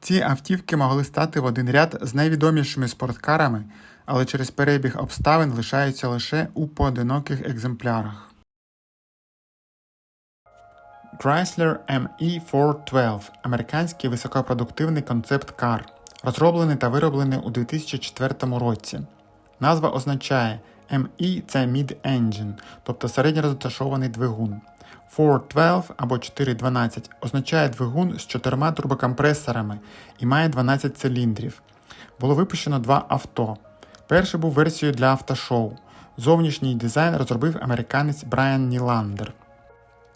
Ці автівки могли стати в один ряд з найвідомішими спорткарами, але через перебіг обставин лишаються лише у поодиноких екземплярах. Chrysler ME412 – американський високопродуктивний концепт-кар, розроблений та вироблений у 2004 році. Назва означає ME – це Mid-Engine, тобто середньорозташований двигун. 412 або 412 означає двигун з чотирма турбокомпресорами і має 12 циліндрів. Було випущено два авто. Перший був версією для автошоу. Зовнішній дизайн розробив американець Брайан Ніландер.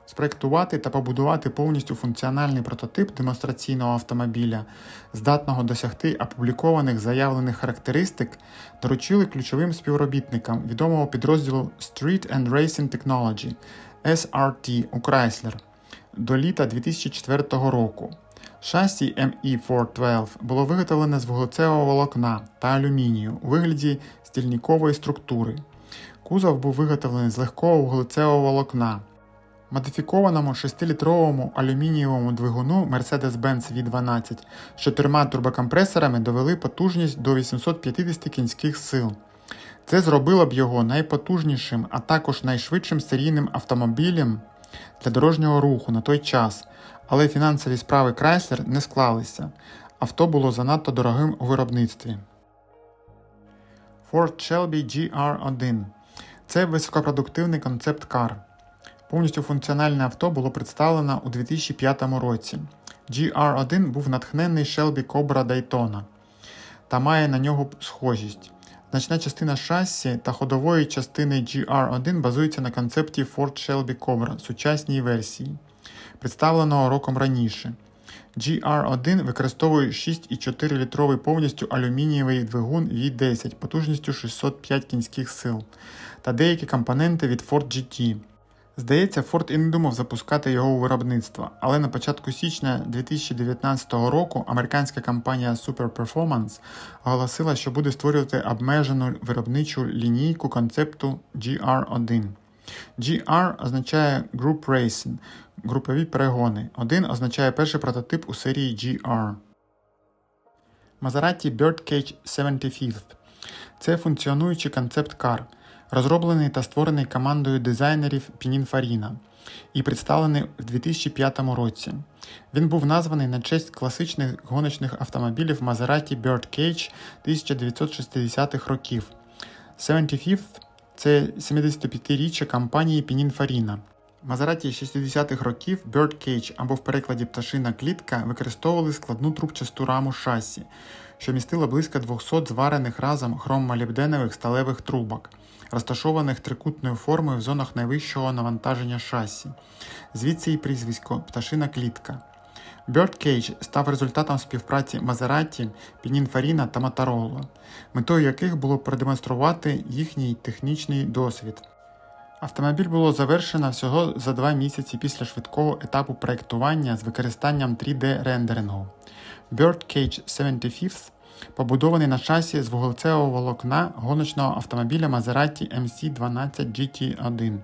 Спроектувати та побудувати повністю функціональний прототип демонстраційного автомобіля, здатного досягти опублікованих заявлених характеристик, доручили ключовим співробітникам відомого підрозділу Street and Racing Technology SRT у Chrysler до літа 2004 року. Шасі ME412 було виготовлене з вуглецевого волокна та алюмінію у вигляді стільникової структури. Кузов був виготовлений з легкого вуглецевого волокна. Модифікованому 6-літровому алюмінієвому двигуну Mercedes-Benz V12 з чотирма турбокомпресорами довели потужність до 850 кінських сил. Це зробило б його найпотужнішим, а також найшвидшим серійним автомобілем для дорожнього руху на той час, але фінансові справи Chrysler не склалися. Авто було занадто дорогим у виробництві. Ford Shelby GR1 це високопродуктивний концепт-кар. Повністю функціональне авто було представлено у 2005 році. GR1 був натхнений Shelby Cobra Daytona та має на нього схожість. Значна частина шасі та ходової частини GR1 базується на концепті Ford Shelby Cobra сучасній версії, представленого роком раніше. GR1 використовує 6,4 літровий повністю алюмінієвий двигун V10 потужністю 605 кінських сил та деякі компоненти від Ford GT. Здається, Ford і не думав запускати його у виробництво, але на початку січня 2019 року американська компанія Super Performance оголосила, що буде створювати обмежену виробничу лінійку концепту GR1. GR означає Group Racing – групові перегони. Один означає перший прототип у серії GR. Maserati Birdcage 75 це функціонуючий концепт-кар, розроблений та створений командою дизайнерів Pininfarina і представлений в 2005 році. Він був названий на честь класичних гоночних автомобілів Maserati Birdcage 1960-х років. 75th – це 75-річчя компанії Pininfarina. Maserati 60-х років Birdcage або в перекладі пташина клітка використовували складну трубчасту раму шасі, що містила близько 200 зварених разом хроммолібденових сталевих трубок, розташованих трикутною формою в зонах найвищого навантаження шасі. Звідси і прізвисько пташина клітка. Birdcage став результатом співпраці Maserati, Pininfarina та Motorola, метою яких було продемонструвати їхній технічний досвід. Автомобіль було завершено всього за два місяці після швидкого етапу проєктування з використанням 3D-рендерингу. Birdcage 75 побудований на шасі з вуглецевого волокна гоночного автомобіля Maserati MC12 GT1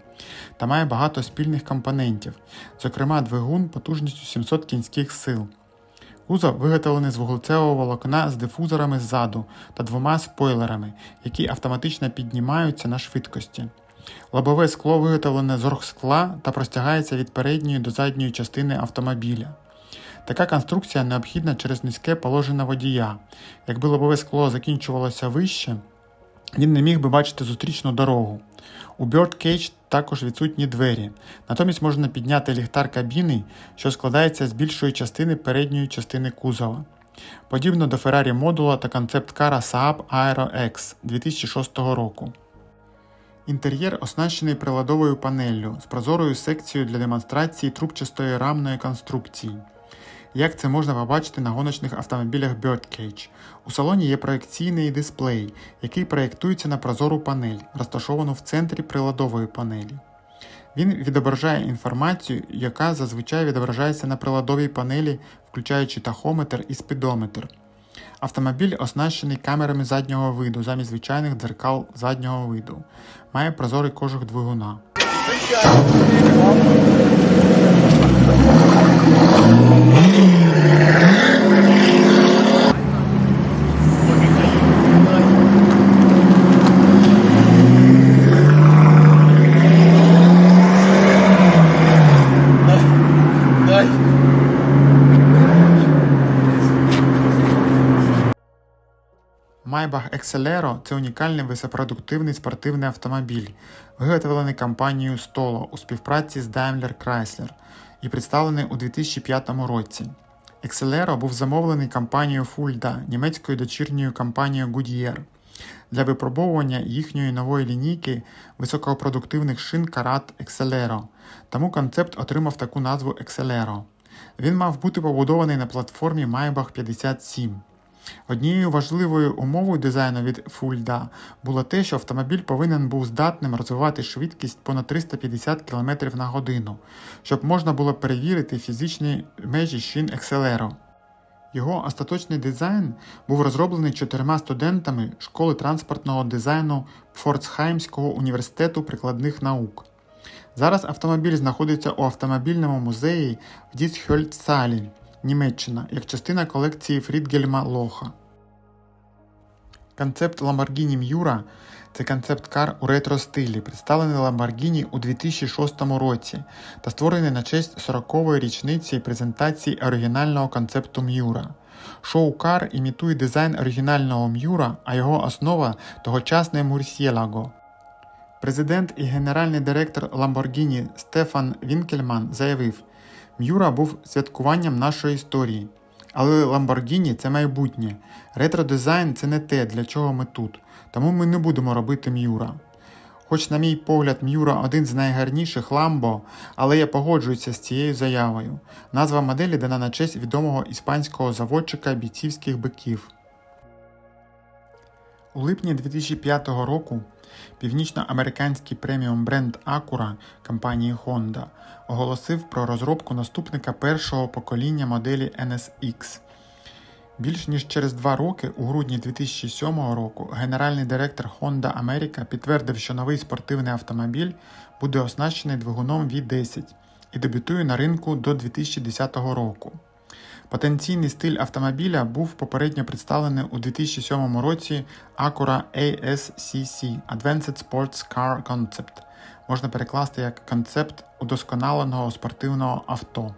та має багато спільних компонентів, зокрема двигун потужністю 700 кінських сил. Кузов виготовлений з вуглецевого волокна з дифузорами ззаду та двома спойлерами, які автоматично піднімаються на швидкості. Лобове скло виготовлене з оргскла та простягається від передньої до задньої частини автомобіля. Така конструкція необхідна через низьке положення водія. Якби лобове скло закінчувалося вище, він не міг би бачити зустрічну дорогу. У Birdcage також відсутні двері, натомість можна підняти ліхтар кабіни, що складається з більшої частини передньої частини кузова. Подібно до Ferrari модула та концепт-кара Saab Aero X 2006 року. Інтер'єр оснащений приладовою панеллю з прозорою секцією для демонстрації трубчастої рамної конструкції. Як це можна побачити на гоночних автомобілях Birdcage. У салоні є проекційний дисплей, який проєктується на прозору панель, розташовану в центрі приладової панелі. Він відображає інформацію, яка зазвичай відображається на приладовій панелі, включаючи тахометр і спідометр. Автомобіль оснащений камерами заднього виду замість звичайних дзеркал заднього виду. Має прозорий кожух двигуна. Excelero – це унікальний висопродуктивний спортивний автомобіль, виготовлений компанією Stolo у співпраці з Daimler Chrysler і представлений у 2005 році. Excelero був замовлений компанією Fulda, німецькою дочірньою компанією Goodyear, для випробовування їхньої нової лінійки високопродуктивних шин Karat Excelero, тому концепт отримав таку назву Excelero. Він мав бути побудований на платформі Maybach 57. Однією важливою умовою дизайну від Fulda було те, що автомобіль повинен був здатним розвивати швидкість понад 350 км на годину, щоб можна було перевірити фізичні межі шин Excelero. Його остаточний дизайн був розроблений чотирма студентами школи транспортного дизайну Форцхаймського університету прикладних наук. Зараз автомобіль знаходиться у автомобільному музеї в Дітхьольцалі, Німеччина, як частина колекції Фрідгельма Лоха. Концепт Lamborghini Miura – це концепт-кар у ретро-стилі, представлений Lamborghini у 2006 році та створений на честь 40-ї річниці презентації оригінального концепту Miura. Шоу-кар імітує дизайн оригінального Miura, а його основа – тогочасний Murcielago. Президент і генеральний директор Lamborghini Стефан Вінкельман заявив: М'юра був святкуванням нашої історії. Але Lamborghini – це майбутнє. Ретро-дизайн це не те, для чого ми тут. Тому ми не будемо робити М'юра. Хоч, на мій погляд, М'юра один з найгарніших Lambo, але я погоджуюся з цією заявою. Назва моделі дана на честь відомого іспанського заводчика бійцівських биків. У липні 2005 року північноамериканський преміум бренд Acura компанії Honda оголосив про розробку наступника першого покоління моделі NSX. Більш ніж через два роки, у грудні 2007 року, генеральний директор Honda America підтвердив, що новий спортивний автомобіль буде оснащений двигуном V10 і дебютує на ринку до 2010 року. Потенційний стиль автомобіля був попередньо представлений у 2007 році Acura ASCC Advanced Sports Car Concept. Можна перекласти як концепт удосконаленого спортивного авто.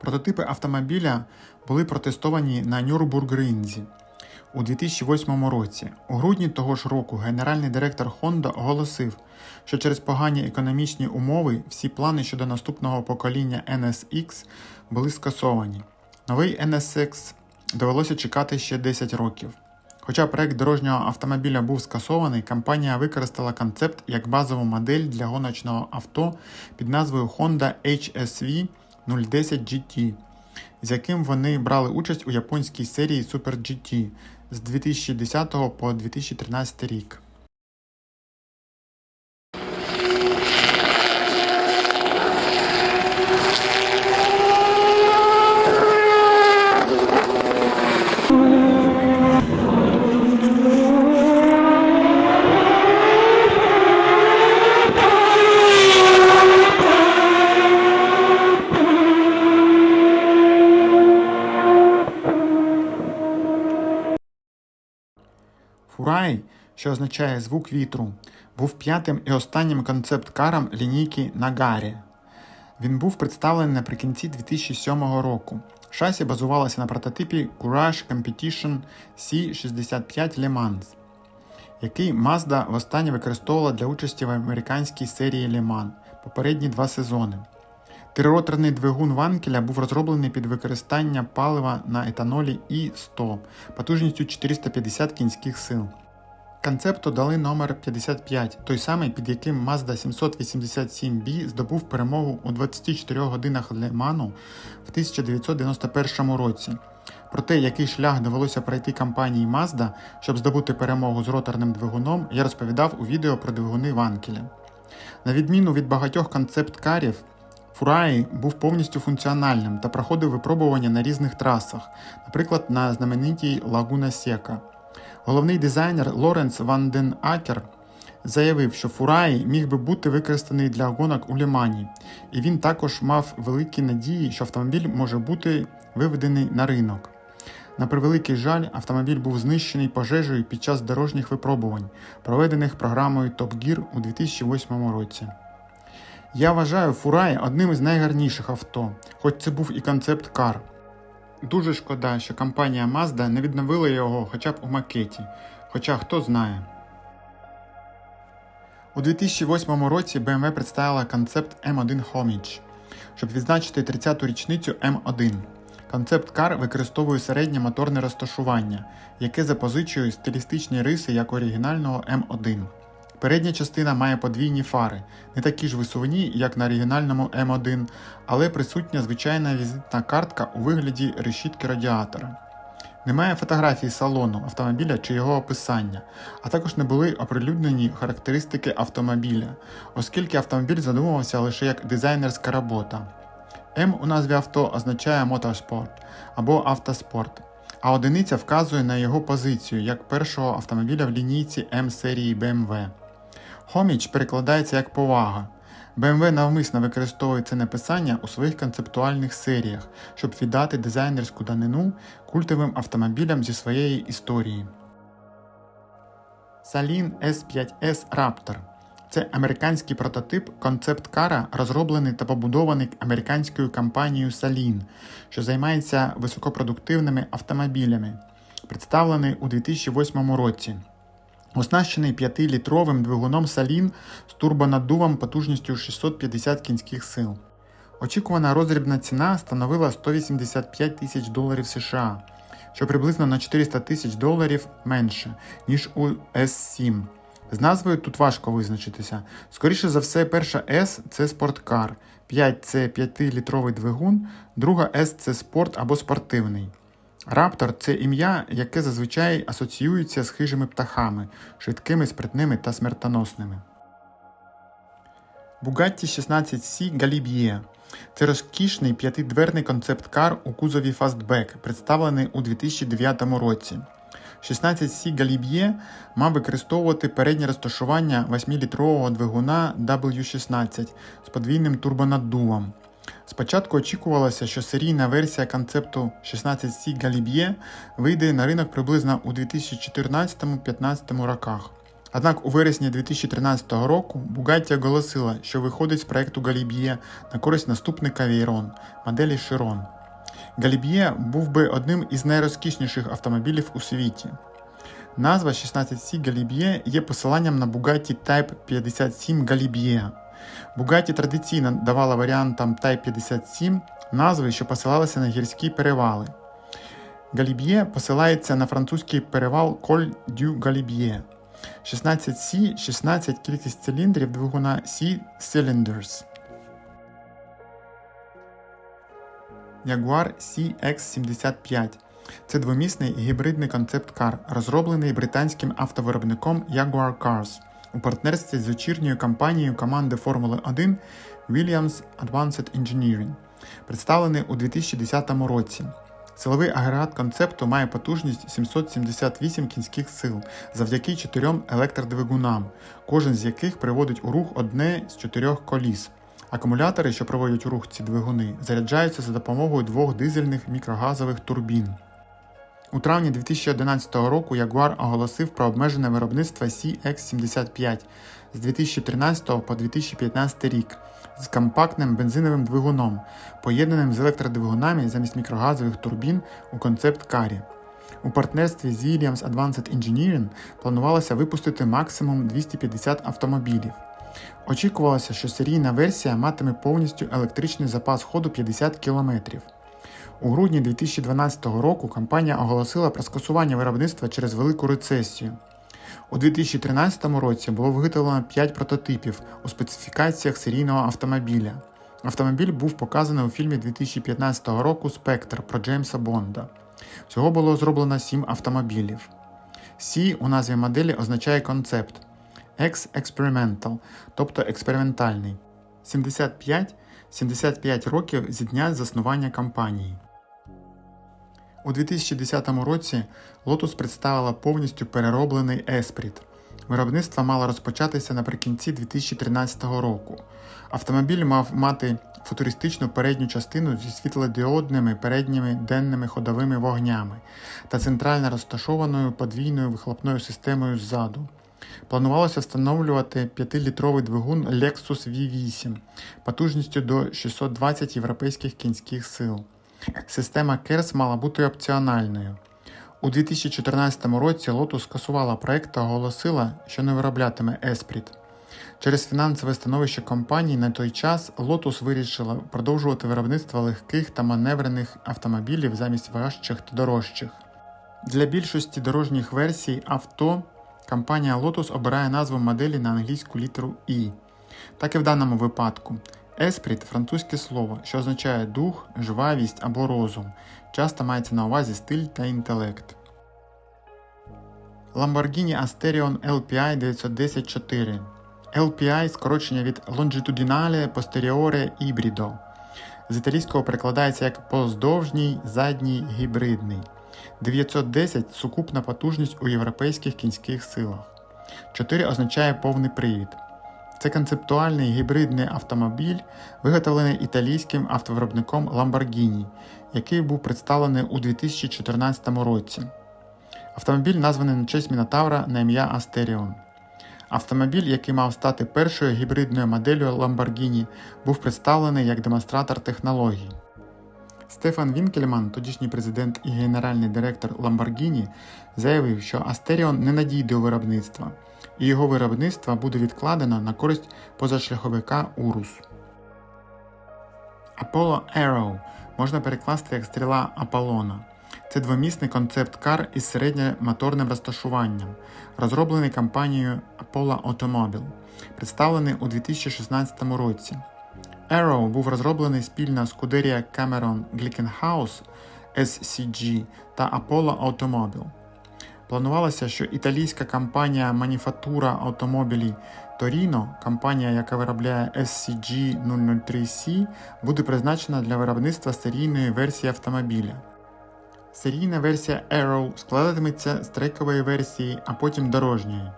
Прототипи автомобіля були протестовані на Нюрбургринзі у 2008 році. У грудні того ж року генеральний директор Honda оголосив, що через погані економічні умови всі плани щодо наступного покоління NSX були скасовані. Новий NSX довелося чекати ще 10 років. Хоча проект дорожнього автомобіля був скасований, компанія використала концепт як базову модель для гоночного авто під назвою Honda HSV 010 GT, з яким вони брали участь у японській серії Super GT з 2010 по 2013 рік. Фурай, що означає звук вітру, був п'ятим і останнім концепт-каром лінійки Нагарі. Він був представлений наприкінці 2007 року. Шасі базувалося на прототипі Courage Competition C65 Le Mans, який Mazda востаннє використовувала для участі в американській серії Le Mans попередні два сезони. Трироторний двигун Ванкеля був розроблений під використання палива на етанолі І-100 потужністю 450 кінських сил. Концепту дали номер 55, той самий, під яким Mazda 787B здобув перемогу у 24 годинах Леману в 1991 році. Про те, який шлях довелося пройти компанії Mazda, щоб здобути перемогу з роторним двигуном, я розповідав у відео про двигуни Ванкеля. На відміну від багатьох концепт-карів, Фураї був повністю функціональним та проходив випробування на різних трасах, наприклад, на знаменитій Лагуна Сека. Головний дизайнер Лоренс Ван Ден Акер заявив, що Фураї міг би бути використаний для гонок у Лімані, і він також мав великі надії, що автомобіль може бути виведений на ринок. На превеликий жаль, автомобіль був знищений пожежею під час дорожніх випробувань, проведених програмою Top Gear у 2008 році. Я вважаю Фурай одним із найгарніших авто, хоч це був і концепт кар. Дуже шкода, що компанія Mazda не відновила його хоча б у макеті, хоча хто знає. У 2008 році BMW представила концепт M1 Homage, щоб відзначити 30-ту річницю M1. Концепт кар використовує середнє моторне розташування, яке запозичує стилістичні риси як оригінального M1. Передня частина має подвійні фари, не такі ж висувні, як на оригінальному М1, але присутня звичайна візитна картка у вигляді решітки радіатора. Немає фотографії салону автомобіля чи його описання, а також не були оприлюднені характеристики автомобіля, оскільки автомобіль задумувався лише як дизайнерська робота. М у назві авто означає моторспорт або автоспорт, а одиниця вказує на його позицію як першого автомобіля в лінійці М серії BMW. Хоміч перекладається як повага. BMW навмисно використовує це написання у своїх концептуальних серіях, щоб віддати дизайнерську данину культовим автомобілям зі своєї історії. Saleen S5S Raptor це американський прототип концепт-кара, розроблений та побудований американською компанією Saleen, що займається високопродуктивними автомобілями, представлений у 2008 році. Оснащений 5-літровим двигуном Saleen з турбонаддувом потужністю 650 кінських сил. Очікувана роздрібна ціна становила 185 тисяч доларів США, що приблизно на 400 тисяч доларів менше, ніж у S7. З назвою тут важко визначитися. Скоріше за все, перша S це спорткар, 5 це 5-літровий двигун, друга S це спорт або спортивний. Раптор це ім'я, яке зазвичай асоціюється з хижими птахами, швидкими, спритними та смертоносними. Bugatti 16C Galibier це розкішний п'ятидверний концепт-кар у кузові Fastback, представлений у 2009 році. 16C Galibier мав використовувати переднє розташування 8-літрового двигуна W16 з подвійним турбонаддувом. Спочатку очікувалося, що серійна версія концепту 16C Galibier вийде на ринок приблизно у 2014-15 роках. Однак у вересні 2013 року Bugatti оголосила, що виходить з проекту Galibier на користь наступника Veyron моделі Chiron. Galibier був би одним із найрозкішніших автомобілів у світі. Назва 16C Galibier є посиланням на Bugatti Type 57 Galibier. Bugatti традиційно давала варіантам Type 57 назви, що посилалися на гірські перевали. Галіб'є посилається на французький перевал Col du Galibier. 16C 16 кількість циліндрів двигуна C Cylinders. Jaguar CX75 це двомісний гібридний концепт-кар, розроблений британським автовиробником Jaguar Cars у партнерстві з вечірньою компанією команди Формули 1 Williams Advanced Engineering, представлений у 2010 році. Силовий агрегат концепту має потужність 778 кінських сил завдяки чотирьом електродвигунам, кожен з яких приводить у рух одне з чотирьох коліс. Акумулятори, що проводять у рух ці двигуни, заряджаються за допомогою двох дизельних мікрогазових турбін. У травні 2011 року Jaguar оголосив про обмежене виробництво CX75 з 2013 по 2015 рік з компактним бензиновим двигуном, поєднаним з електродвигунами замість мікрогазових турбін у концепт-карі. У партнерстві з Williams Advanced Engineering планувалося випустити максимум 250 автомобілів. Очікувалося, що серійна версія матиме повністю електричний запас ходу 50 км. У грудні 2012 року компанія оголосила про скасування виробництва через велику рецесію. У 2013 році було виготовлено 5 прототипів у специфікаціях серійного автомобіля. Автомобіль був показаний у фільмі 2015 року Спектр про Джеймса Бонда. Всього було зроблено 7 автомобілів. C у назві моделі означає концепт, X Experimental, тобто експериментальний. 75 75 років зі дня заснування компанії. У 2010 році Lotus представила повністю перероблений Esprit. Виробництво мало розпочатися наприкінці 2013 року. Автомобіль мав мати футуристичну передню частину зі світлодіодними передніми денними ходовими вогнями та центрально розташованою подвійною вихлопною системою ззаду. Планувалося встановлювати 5-літровий двигун Lexus V8 потужністю до 620 європейських кінських сил. Система KERS мала бути опціональною. У 2014 році Lotus скасувала проект та оголосила, що не вироблятиме Esprit. Через фінансове становище компанії на той час Lotus вирішила продовжувати виробництво легких та маневрених автомобілів замість важчих та дорожчих. Для більшості дорожніх версій авто компанія Lotus обирає назву моделі на англійську літеру І. Так і в даному випадку. Esprit – французьке слово, що означає дух, жвавість або розум. Часто мається на увазі стиль та інтелект. Lamborghini Asterion LPI 910-4 LPI скорочення від Longitudinale Posteriore Ibrido. З італійського перекладається як поздовжній задній гібридний. 910 сукупна потужність у європейських кінських силах. 4 означає повний привід. Це концептуальний гібридний автомобіль, виготовлений італійським автовиробником Lamborghini, який був представлений у 2014 році. Автомобіль названий на честь Мінотавра на ім'я Астеріон. Автомобіль, який мав стати першою гібридною моделлю Lamborghini, був представлений як демонстратор технологій. Стефан Вінкельман, тодішній президент і генеральний директор Lamborghini, заявив, що Asterion не надійде у виробництва, і його виробництво буде відкладено на користь позашляховика Урус. Apollo Arrow можна перекласти як стріла Аполлона. Це двомісний концепт-кар із середньомоторним розташуванням, розроблений компанією Apollo Automobile, представлений у 2016 році. Arrow був розроблений спільно з Scuderia Cameron Glickenhaus SCG та Apollo Automobile. Планувалося, що італійська компанія Маніфатура автомобілі Torino, компанія, яка виробляє SCG 003C, буде призначена для виробництва серійної версії автомобіля. Серійна версія Arrow складатиметься з трекової версії, а потім дорожньої.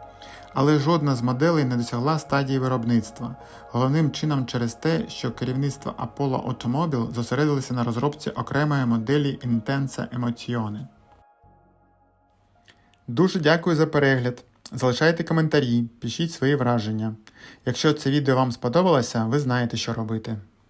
Але жодна з моделей не досягла стадії виробництва, головним чином через те, що керівництво Apollo Automobile зосередилося на розробці окремої моделі Intensa Emozione. Дуже дякую за перегляд. Залишайте коментарі, пишіть свої враження. Якщо це відео вам сподобалося, ви знаєте, що робити.